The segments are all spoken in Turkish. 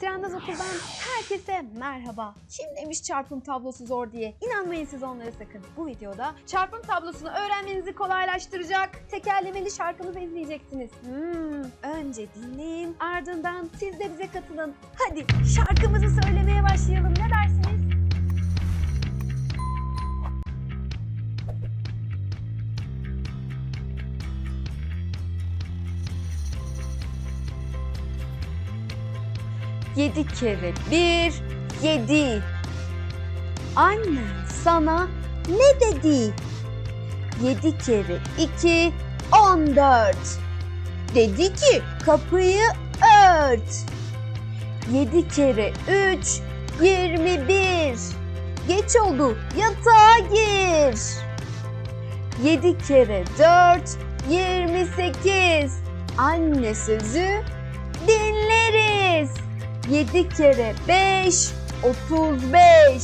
Trendaz Okul'dan herkese merhaba. Kim demiş çarpım tablosu zor diye? İnanmayın siz onlara sakın. Bu videoda çarpım tablosunu öğrenmenizi kolaylaştıracak tekerlemeli şarkımızı izleyeceksiniz. Hmm, önce dinleyin ardından siz de bize katılın. Hadi şarkımızı söylemeye başlayalım ne dersiniz? Yedi kere bir, yedi. Annen sana ne dedi? Yedi kere iki, on dört. Dedi ki kapıyı ört. Yedi kere üç, yirmi bir. Geç oldu yatağa gir. Yedi kere dört, yirmi sekiz. Anne sözü dinlerim. 7 kere 5 35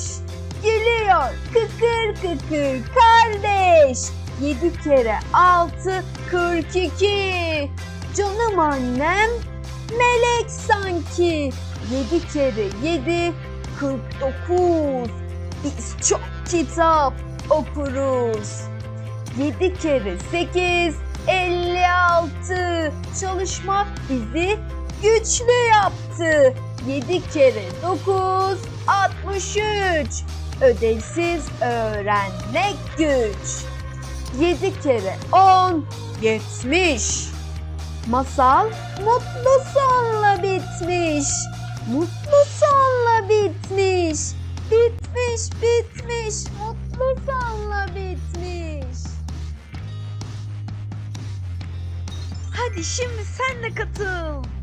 geliyor. Kıkır kıkır kardeş. 7 kere 6 42. Canım annem melek sanki. 7 kere 7 49. Biz çok kitap okuruz. 7 kere 8 56. Çalışmak bizi güçlü yaptı. 7 kere 9 63. Ödevsiz öğrenmek güç. 7 kere 10 70. Masal mutlu sonla bitmiş. Mutlu sonla bitmiş. Bitmiş, bitmiş. Mutlu sonla bitmiş. Hadi şimdi sen de katıl.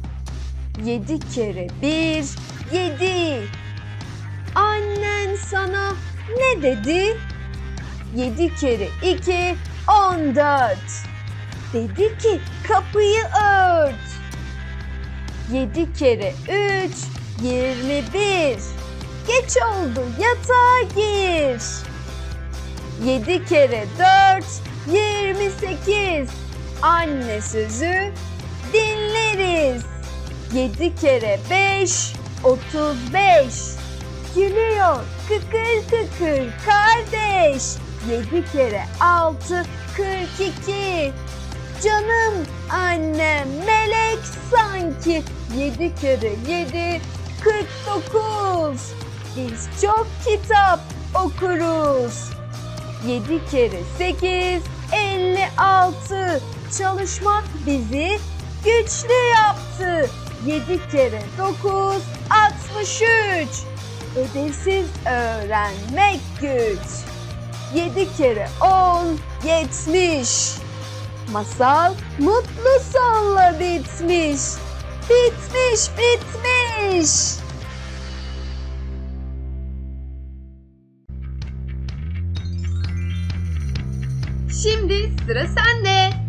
Yedi kere bir, yedi. Annen sana ne dedi? Yedi kere iki, on dört. Dedi ki kapıyı ört. Yedi kere üç, yirmi bir. Geç oldu yatağa gir. Yedi kere dört, yirmi sekiz. Anne sözü dinleriz. 7 kere 5 35 Gülüyor kıkır kıkır kardeş. 7 kere 6 42 Canım annem melek sanki. 7 kere 7 49 Biz çok kitap okuruz. 7 kere 8 56 Çalışmak bizi güçlü yaptı 7 kere 9 63 Ödevsiz öğrenmek güç. 7 kere 10 70 Masal mutlu sonla bitmiş. Bitmiş bitmiş. Şimdi sıra sende.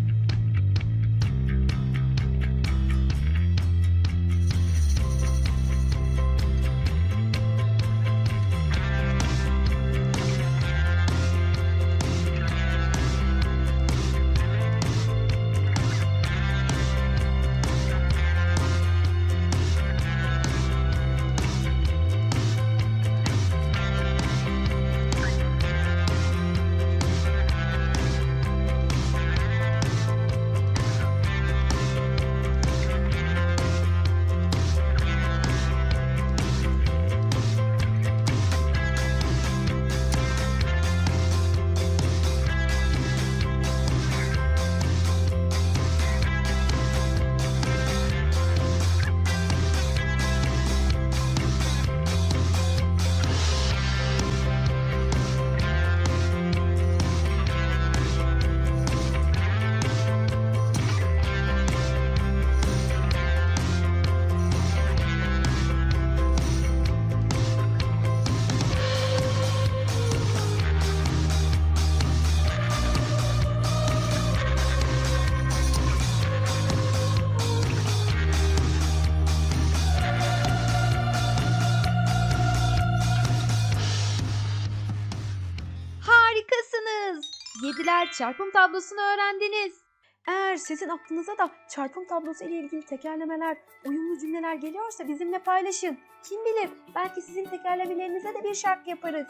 Harikasınız. Yediler çarpım tablosunu öğrendiniz. Eğer sizin aklınıza da çarpım tablosu ile ilgili tekerlemeler, uyumlu cümleler geliyorsa bizimle paylaşın. Kim bilir belki sizin tekerlemelerinize de bir şarkı yaparız.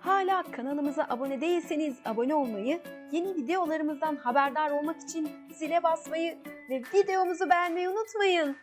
Hala kanalımıza abone değilseniz abone olmayı, yeni videolarımızdan haberdar olmak için zile basmayı ve videomuzu beğenmeyi unutmayın.